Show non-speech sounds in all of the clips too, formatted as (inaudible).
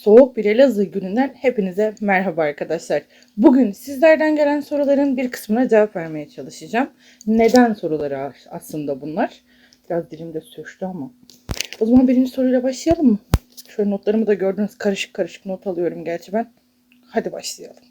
Soğuk bir Elazığ gününden hepinize merhaba arkadaşlar. Bugün sizlerden gelen soruların bir kısmına cevap vermeye çalışacağım. Neden soruları aslında bunlar? Biraz dilimde sürçtü ama. O zaman birinci soruyla başlayalım mı? Şöyle notlarımı da gördünüz karışık karışık not alıyorum gerçi ben. Hadi başlayalım.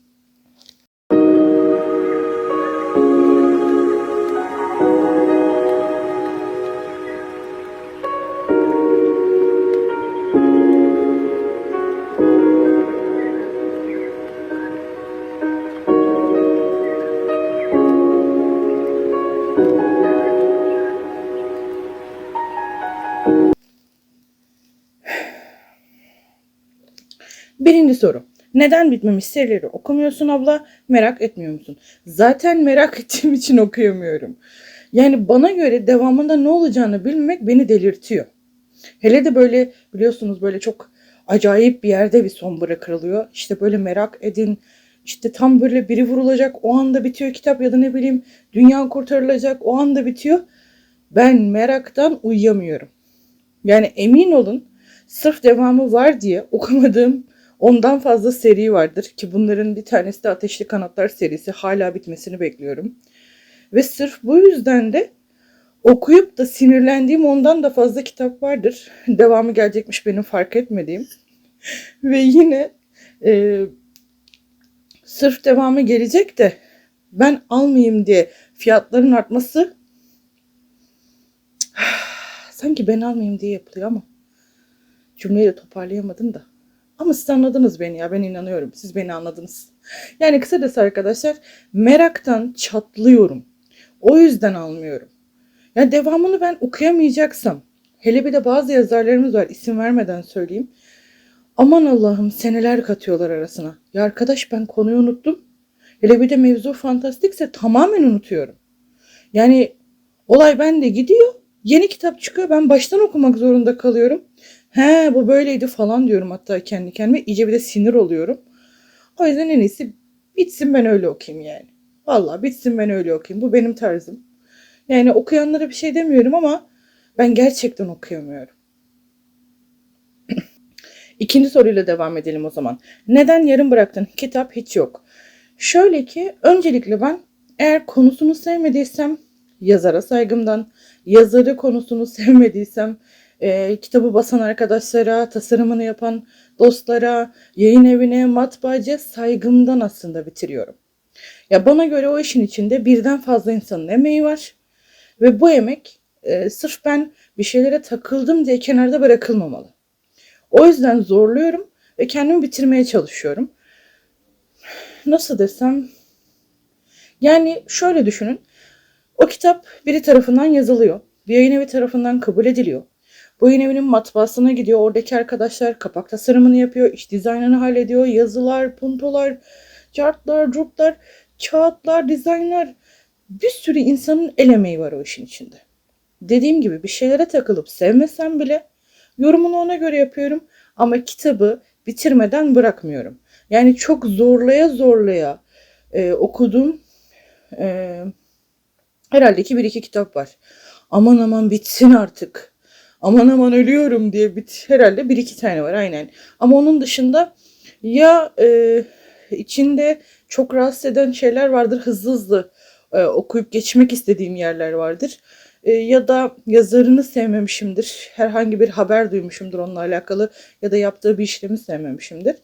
Birinci soru. Neden bitmemiş serileri okumuyorsun abla? Merak etmiyor musun? Zaten merak ettiğim için okuyamıyorum. Yani bana göre devamında ne olacağını bilmek beni delirtiyor. Hele de böyle biliyorsunuz böyle çok acayip bir yerde bir son bırakılıyor. İşte böyle merak edin. İşte tam böyle biri vurulacak o anda bitiyor kitap ya da ne bileyim dünya kurtarılacak o anda bitiyor. Ben meraktan uyuyamıyorum. Yani emin olun sırf devamı var diye okumadığım ondan fazla seri vardır ki bunların bir tanesi de Ateşli Kanatlar serisi hala bitmesini bekliyorum. Ve sırf bu yüzden de okuyup da sinirlendiğim ondan da fazla kitap vardır. Devamı gelecekmiş benim fark etmediğim. Ve yine e, sırf devamı gelecek de ben almayayım diye fiyatların artması (sighs) sanki ben almayayım diye yapılıyor ama cümleyi de toparlayamadım da. Ama siz anladınız beni ya ben inanıyorum. Siz beni anladınız. Yani kısacası arkadaşlar meraktan çatlıyorum. O yüzden almıyorum. Yani devamını ben okuyamayacaksam hele bir de bazı yazarlarımız var isim vermeden söyleyeyim. Aman Allah'ım seneler katıyorlar arasına. Ya arkadaş ben konuyu unuttum. Hele bir de mevzu fantastikse tamamen unutuyorum. Yani olay bende gidiyor. Yeni kitap çıkıyor ben baştan okumak zorunda kalıyorum. He bu böyleydi falan diyorum hatta kendi kendime. İyice bir de sinir oluyorum. O yüzden en iyisi bitsin ben öyle okuyayım yani. Vallahi bitsin ben öyle okuyayım. Bu benim tarzım. Yani okuyanlara bir şey demiyorum ama ben gerçekten okuyamıyorum. (clears throat) İkinci soruyla devam edelim o zaman. Neden yarım bıraktın? Kitap hiç yok. Şöyle ki öncelikle ben eğer konusunu sevmediysem yazara saygımdan, yazarı konusunu (laughs) sevmediysem e, kitabı basan arkadaşlara, tasarımını yapan dostlara, yayın evine, matbaacıya saygımdan aslında bitiriyorum. Ya bana göre o işin içinde birden fazla insanın emeği var ve bu emek e, sırf ben bir şeylere takıldım diye kenarda bırakılmamalı. O yüzden zorluyorum ve kendimi bitirmeye çalışıyorum. Nasıl desem? Yani şöyle düşünün. O kitap biri tarafından yazılıyor. Bir yayın evi tarafından kabul ediliyor. Bu yayın evinin matbaasına gidiyor. Oradaki arkadaşlar kapak tasarımını yapıyor. iç dizaynını hallediyor. Yazılar, puntolar, chartlar, druplar, kağıtlar, dizaynlar. Bir sürü insanın el emeği var o işin içinde. Dediğim gibi bir şeylere takılıp sevmesem bile yorumunu ona göre yapıyorum. Ama kitabı bitirmeden bırakmıyorum. Yani çok zorlaya zorlaya e, okuduğum e, herhalde ki bir iki kitap var. Aman aman bitsin artık aman aman ölüyorum diye bit herhalde bir iki tane var aynen. Ama onun dışında ya e, içinde çok rahatsız eden şeyler vardır hızlı hızlı e, okuyup geçmek istediğim yerler vardır. E, ya da yazarını sevmemişimdir. Herhangi bir haber duymuşumdur onunla alakalı ya da yaptığı bir işlemi sevmemişimdir.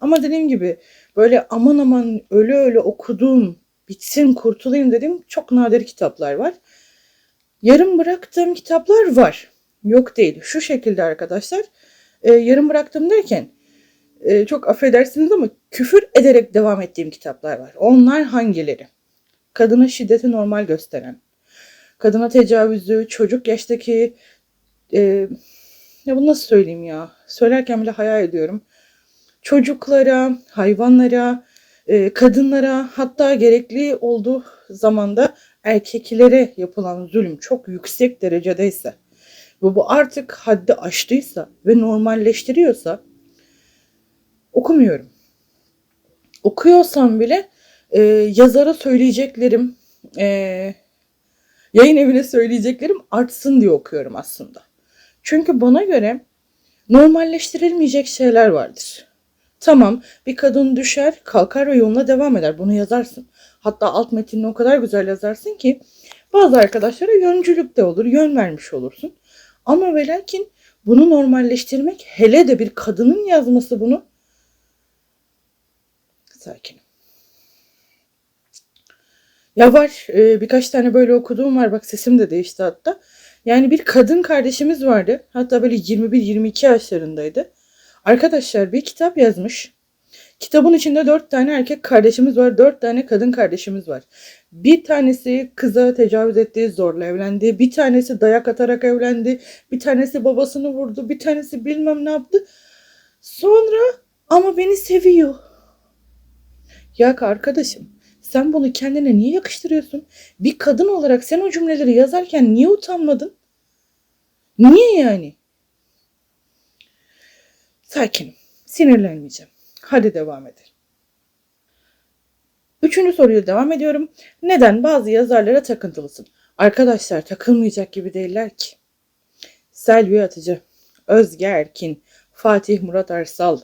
Ama dediğim gibi böyle aman aman öyle öyle okuduğum bitsin kurtulayım dediğim çok nadir kitaplar var. Yarım bıraktığım kitaplar var. Yok değil. Şu şekilde arkadaşlar. E, yarım bıraktım derken e, çok affedersiniz ama küfür ederek devam ettiğim kitaplar var. Onlar hangileri? Kadına şiddeti normal gösteren, kadına tecavüzü, çocuk yaştaki e, ya bunu nasıl söyleyeyim ya? Söylerken bile hayal ediyorum. Çocuklara, hayvanlara, e, kadınlara hatta gerekli olduğu zamanda erkeklere yapılan zulüm çok yüksek derecedeyse ve bu artık haddi aştıysa ve normalleştiriyorsa okumuyorum. Okuyorsam bile e, yazara söyleyeceklerim, e, yayın evine söyleyeceklerim artsın diye okuyorum aslında. Çünkü bana göre normalleştirilmeyecek şeyler vardır. Tamam bir kadın düşer kalkar ve yoluna devam eder. Bunu yazarsın. Hatta alt metinini o kadar güzel yazarsın ki bazı arkadaşlara yöncülük de olur. Yön vermiş olursun. Ama ve bunu normalleştirmek hele de bir kadının yazması bunu sakin. Ya var e, birkaç tane böyle okuduğum var bak sesim de değişti hatta. Yani bir kadın kardeşimiz vardı. Hatta böyle 21-22 yaşlarındaydı. Arkadaşlar bir kitap yazmış. Kitabın içinde dört tane erkek kardeşimiz var, dört tane kadın kardeşimiz var. Bir tanesi kıza tecavüz etti, zorla evlendi. Bir tanesi dayak atarak evlendi. Bir tanesi babasını vurdu. Bir tanesi bilmem ne yaptı. Sonra ama beni seviyor. Ya arkadaşım sen bunu kendine niye yakıştırıyorsun? Bir kadın olarak sen o cümleleri yazarken niye utanmadın? Niye yani? Sakinim. Sinirlenmeyeceğim. Hadi devam edelim. Üçüncü soruyu devam ediyorum. Neden bazı yazarlara takıntılısın? Arkadaşlar takılmayacak gibi değiller ki. Selvi Atıcı, Özge Erkin, Fatih Murat Arsal,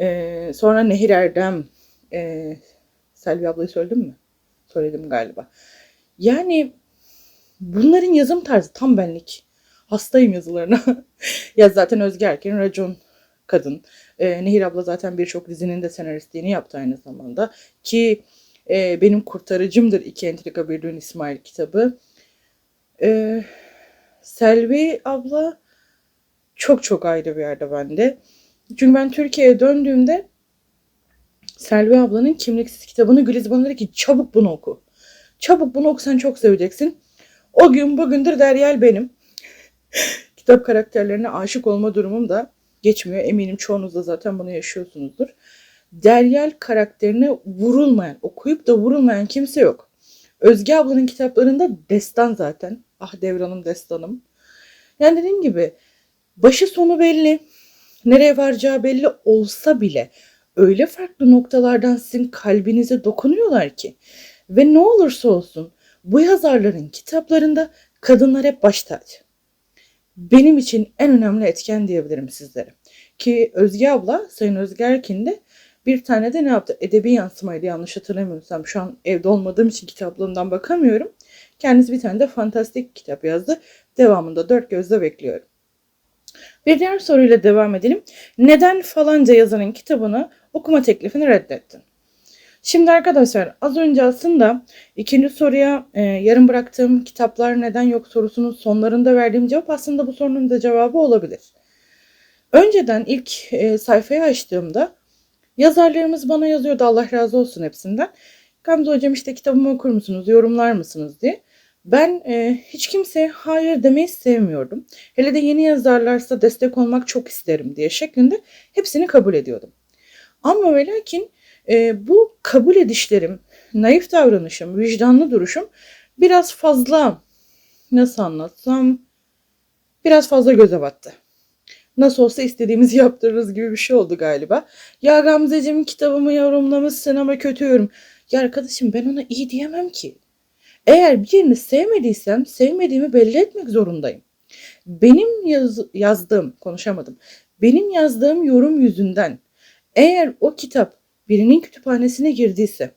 ee, sonra Nehir Erdem, ee, Selvi ablayı söyledim mi? Söyledim galiba. Yani bunların yazım tarzı tam benlik. Hastayım yazılarına. (laughs) ya zaten Özge Erkin racon kadın. E, Nehir abla zaten birçok dizinin de senaristliğini yaptı aynı zamanda. Ki e, benim kurtarıcımdır İki Entrika Bir Düğün İsmail kitabı. E, Selvi abla çok çok ayrı bir yerde bende. Çünkü ben Türkiye'ye döndüğümde Selvi ablanın kimliksiz kitabını Güliz bana dedi ki çabuk bunu oku. Çabuk bunu oku sen çok seveceksin. O gün bugündür Deryal benim. (laughs) Kitap karakterlerine aşık olma durumum da geçmiyor. Eminim çoğunuz da zaten bunu yaşıyorsunuzdur. Deryal karakterine vurulmayan, okuyup da vurulmayan kimse yok. Özge ablanın kitaplarında destan zaten. Ah devranım destanım. Yani dediğim gibi başı sonu belli. Nereye varacağı belli olsa bile öyle farklı noktalardan sizin kalbinize dokunuyorlar ki. Ve ne olursa olsun bu yazarların kitaplarında kadınlar hep baş tacı benim için en önemli etken diyebilirim sizlere. Ki Özge abla, Sayın Özge Erkin de bir tane de ne yaptı? Edebi yansımaydı yanlış hatırlamıyorsam. Şu an evde olmadığım için kitaplığından bakamıyorum. Kendisi bir tane de fantastik kitap yazdı. Devamında dört gözle bekliyorum. Bir diğer soruyla devam edelim. Neden falanca yazarın kitabını okuma teklifini reddettin? Şimdi arkadaşlar az önce aslında ikinci soruya e, yarım bıraktığım kitaplar neden yok sorusunun sonlarında verdiğim cevap aslında bu sorunun da cevabı olabilir. Önceden ilk e, sayfayı açtığımda yazarlarımız bana yazıyordu Allah razı olsun hepsinden. Gamze hocam işte kitabımı okur musunuz, yorumlar mısınız diye. Ben e, hiç kimseye hayır demeyi sevmiyordum. Hele de yeni yazarlarsa destek olmak çok isterim diye şeklinde hepsini kabul ediyordum. Ama ve lakin e, bu kabul edişlerim, naif davranışım, vicdanlı duruşum biraz fazla nasıl anlatsam biraz fazla göze battı. Nasıl olsa istediğimizi (laughs) yaptırırız gibi bir şey oldu galiba. Ya Gamzeciğim kitabımı yorumlamışsın ama kötü yorum. Ya arkadaşım ben ona iyi diyemem ki. Eğer birini sevmediysem sevmediğimi belli etmek zorundayım. Benim yaz, yazdığım, konuşamadım. Benim yazdığım yorum yüzünden eğer o kitap birinin kütüphanesine girdiyse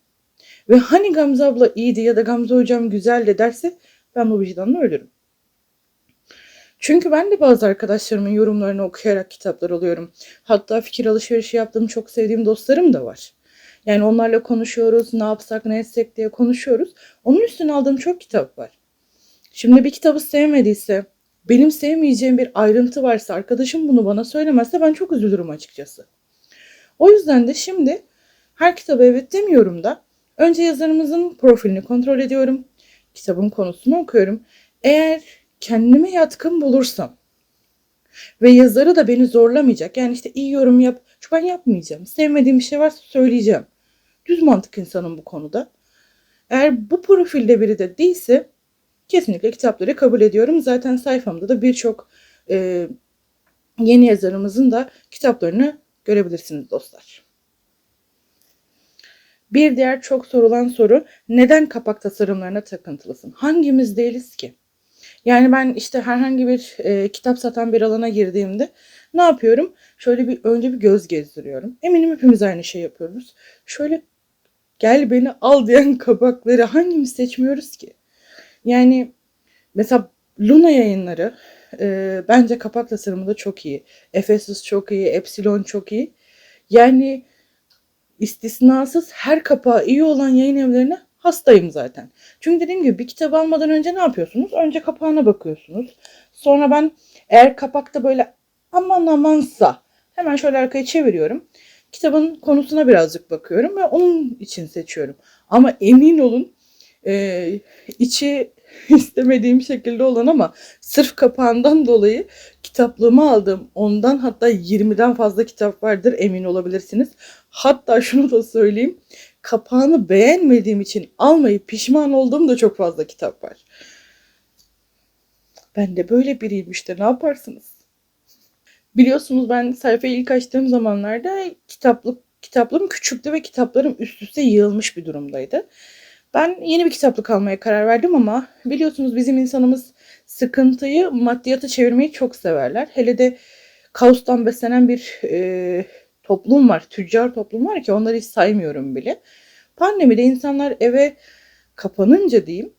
ve hani Gamze abla iyiydi ya da Gamze hocam güzeldi derse ben bu vicdanla ölürüm. Çünkü ben de bazı arkadaşlarımın yorumlarını okuyarak kitaplar alıyorum. Hatta fikir alışverişi yaptığım çok sevdiğim dostlarım da var. Yani onlarla konuşuyoruz, ne yapsak, ne etsek diye konuşuyoruz. Onun üstüne aldığım çok kitap var. Şimdi bir kitabı sevmediyse, benim sevmeyeceğim bir ayrıntı varsa, arkadaşım bunu bana söylemezse ben çok üzülürüm açıkçası. O yüzden de şimdi her kitabı evet demiyorum da önce yazarımızın profilini kontrol ediyorum. Kitabın konusunu okuyorum. Eğer kendime yatkın bulursam ve yazarı da beni zorlamayacak. Yani işte iyi yorum yap. Şu ben yapmayacağım. Sevmediğim bir şey varsa söyleyeceğim. Düz mantık insanım bu konuda. Eğer bu profilde biri de değilse kesinlikle kitapları kabul ediyorum. Zaten sayfamda da birçok e, yeni yazarımızın da kitaplarını görebilirsiniz dostlar. Bir diğer çok sorulan soru neden kapak tasarımlarına takıntılısın? Hangimiz değiliz ki? Yani ben işte herhangi bir e, kitap satan bir alana girdiğimde Ne yapıyorum? Şöyle bir önce bir göz gezdiriyorum. Eminim hepimiz aynı şey yapıyoruz. Şöyle gel beni al (laughs) diyen kapakları hangimiz seçmiyoruz ki? Yani mesela Luna yayınları e, bence kapak tasarımı da çok iyi. Efesus çok iyi, Epsilon çok iyi. Yani istisnasız her kapağı iyi olan yayın evlerine hastayım zaten. Çünkü dediğim gibi bir kitap almadan önce ne yapıyorsunuz? Önce kapağına bakıyorsunuz. Sonra ben eğer kapakta böyle aman amansa hemen şöyle arkayı çeviriyorum. Kitabın konusuna birazcık bakıyorum ve onun için seçiyorum. Ama emin olun e, içi (laughs) istemediğim şekilde olan ama sırf kapağından dolayı kitaplığımı aldım. Ondan hatta 20'den fazla kitap vardır emin olabilirsiniz. Hatta şunu da söyleyeyim. Kapağını beğenmediğim için almayı pişman olduğum da çok fazla kitap var. Ben de böyle biriyim işte ne yaparsınız? Biliyorsunuz ben sayfayı ilk açtığım zamanlarda kitaplık kitaplığım küçüktü ve kitaplarım üst üste yığılmış bir durumdaydı. Ben yeni bir kitaplık almaya karar verdim ama biliyorsunuz bizim insanımız sıkıntıyı maddiyata çevirmeyi çok severler. Hele de kaostan beslenen bir e, toplum var, tüccar toplum var ki onları hiç saymıyorum bile. Pandemide insanlar eve kapanınca diyeyim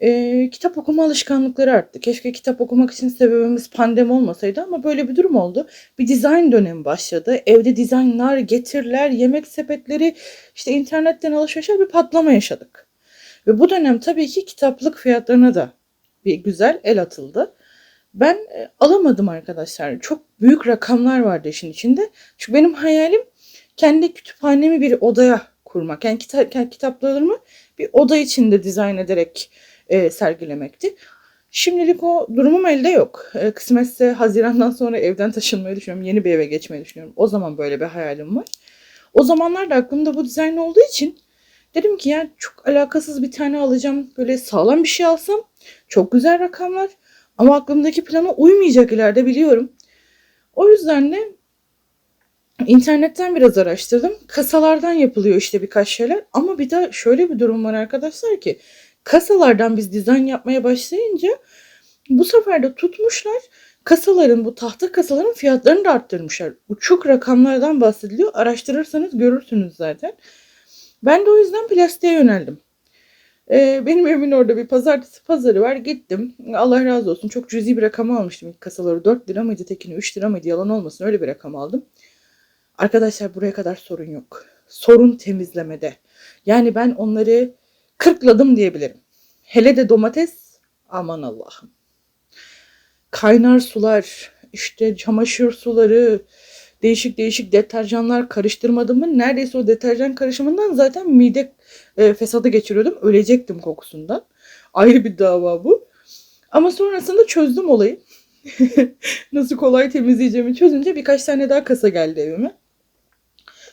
e, kitap okuma alışkanlıkları arttı. Keşke kitap okumak için sebebimiz pandemi olmasaydı ama böyle bir durum oldu. Bir dizayn dönemi başladı. Evde dizaynlar, getirler, yemek sepetleri, işte internetten alışverişe bir patlama yaşadık. Ve bu dönem tabii ki kitaplık fiyatlarına da bir güzel el atıldı. Ben e, alamadım arkadaşlar. Çok büyük rakamlar vardı işin içinde. Çünkü benim hayalim kendi kütüphanemi bir odaya kurmak. Yani kita- kitaplarımı bir oda içinde dizayn ederek e, sergilemekti. Şimdilik o durumum elde yok. E, kısmetse Haziran'dan sonra evden taşınmayı düşünüyorum. Yeni bir eve geçmeyi düşünüyorum. O zaman böyle bir hayalim var. O zamanlarda aklımda bu dizayn olduğu için dedim ki ya çok alakasız bir tane alacağım. Böyle sağlam bir şey alsam çok güzel rakamlar. Ama aklımdaki plana uymayacak ileride biliyorum. O yüzden de internetten biraz araştırdım. Kasalardan yapılıyor işte birkaç şeyler. Ama bir de şöyle bir durum var arkadaşlar ki kasalardan biz dizayn yapmaya başlayınca bu sefer de tutmuşlar kasaların bu tahta kasaların fiyatlarını da arttırmışlar. Uçuk rakamlardan bahsediliyor. Araştırırsanız görürsünüz zaten. Ben de o yüzden plastiğe yöneldim. Ee, benim evimin orada bir pazartesi pazarı var. Gittim. Allah razı olsun. Çok cüzi bir rakam almıştım ilk kasaları. 4 lira mıydı tekini 3 lira mıydı yalan olmasın öyle bir rakam aldım. Arkadaşlar buraya kadar sorun yok. Sorun temizlemede. Yani ben onları kırkladım diyebilirim. Hele de domates aman Allah'ım. Kaynar sular, işte çamaşır suları, değişik değişik deterjanlar karıştırmadım mı neredeyse o deterjan karışımından zaten mide e, fesadı geçiriyordum. Ölecektim kokusundan. Ayrı bir dava bu. Ama sonrasında çözdüm olayı. (laughs) Nasıl kolay temizleyeceğimi çözünce birkaç tane daha kasa geldi evime.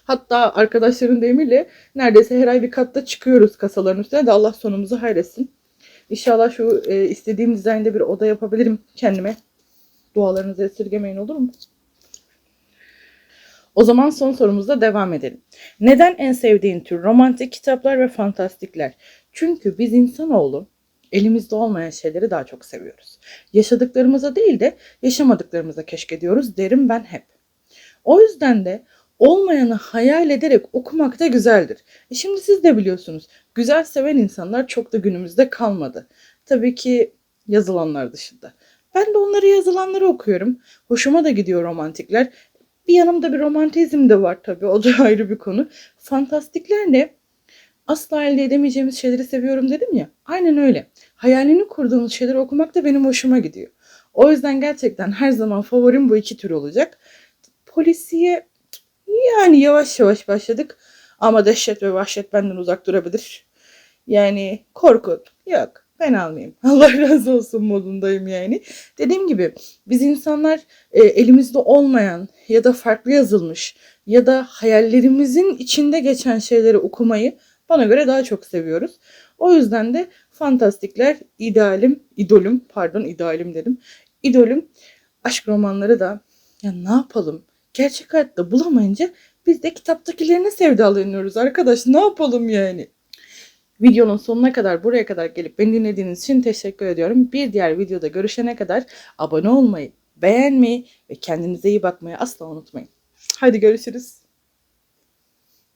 Hatta arkadaşların deyimiyle neredeyse her ay bir katta çıkıyoruz kasaların üstüne de Allah sonumuzu hayretsin. İnşallah şu e, istediğim dizaynda bir oda yapabilirim kendime. Dualarınızı esirgemeyin olur mu? O zaman son sorumuzda devam edelim. Neden en sevdiğin tür romantik kitaplar ve fantastikler? Çünkü biz insanoğlu elimizde olmayan şeyleri daha çok seviyoruz. Yaşadıklarımıza değil de yaşamadıklarımıza keşkediyoruz derim ben hep. O yüzden de olmayanı hayal ederek okumak da güzeldir. E şimdi siz de biliyorsunuz güzel seven insanlar çok da günümüzde kalmadı. Tabii ki yazılanlar dışında. Ben de onları yazılanları okuyorum. Hoşuma da gidiyor romantikler. Bir yanımda bir romantizm de var tabii. O da (laughs) ayrı bir konu. Fantastikler ne? Asla elde edemeyeceğimiz şeyleri seviyorum dedim ya. Aynen öyle. Hayalini kurduğumuz şeyleri okumak da benim hoşuma gidiyor. O yüzden gerçekten her zaman favorim bu iki tür olacak. Polisiye yani yavaş yavaş başladık. Ama dehşet ve vahşet benden uzak durabilir. Yani korku yok ben almayayım. (laughs) Allah razı olsun modundayım yani. Dediğim gibi biz insanlar e, elimizde olmayan ya da farklı yazılmış ya da hayallerimizin içinde geçen şeyleri okumayı bana göre daha çok seviyoruz. O yüzden de fantastikler idealim, idolüm, pardon idealim dedim. İdolüm aşk romanları da ya ne yapalım? Gerçek hayatta bulamayınca biz de kitaptakilerine sevdalanıyoruz arkadaş. Ne yapalım yani? Videonun sonuna kadar buraya kadar gelip beni dinlediğiniz için teşekkür ediyorum. Bir diğer videoda görüşene kadar abone olmayı, beğenmeyi ve kendinize iyi bakmayı asla unutmayın. Hadi görüşürüz.